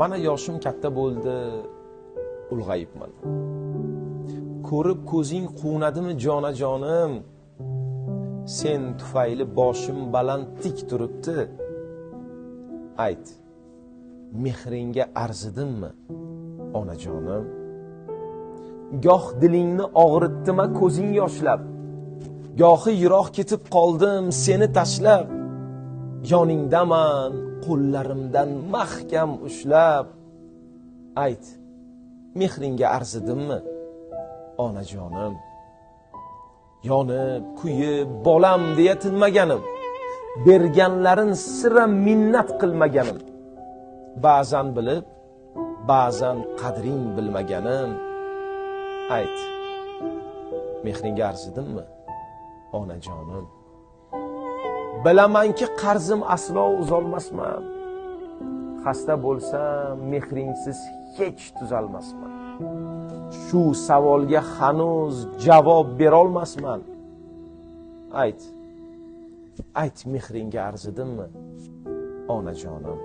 mana yoshim katta bo'ldi ulg'ayibman. Ko'rib ko'zing quvnadimi jonajonim? Sen tufayli boshim baland tik turibdi. Ayt mehringga arzidimmi onajonim? Goh dilingni og'ritdima ko'zing yoshlab. Gohi yiroq ketib qoldim seni tashlab. Yoningdaman qo'llarimdan mahkam ushlab. Ayt mehringga arzidimmi onajonim. Yonib kuyib bolam deya tinmaganim. Berganlarin sira minnat qilmaganim. Ba'zan bilib ba'zan qadring bilmaganim. Ayt mehringga arzidimmi onajonim? Bilamanki qarzim aslo uzolmasman. Xasta bo'lsam mehringsiz hech tuzalmasman. Shu savolga hanuz javob berolmasman. Ayt ayt mehringga arzidimmi onajonim?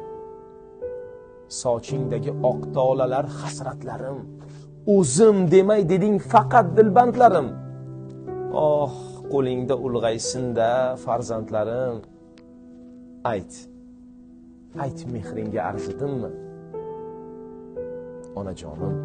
Sochingdagi oq tolalar hasratlarim. O'zim demay deding faqat dilbandlarim. Oh qo'lingda ulg'aysinda farzandlarim. Ayt. Ayt mehringga arzidimmi onajonim.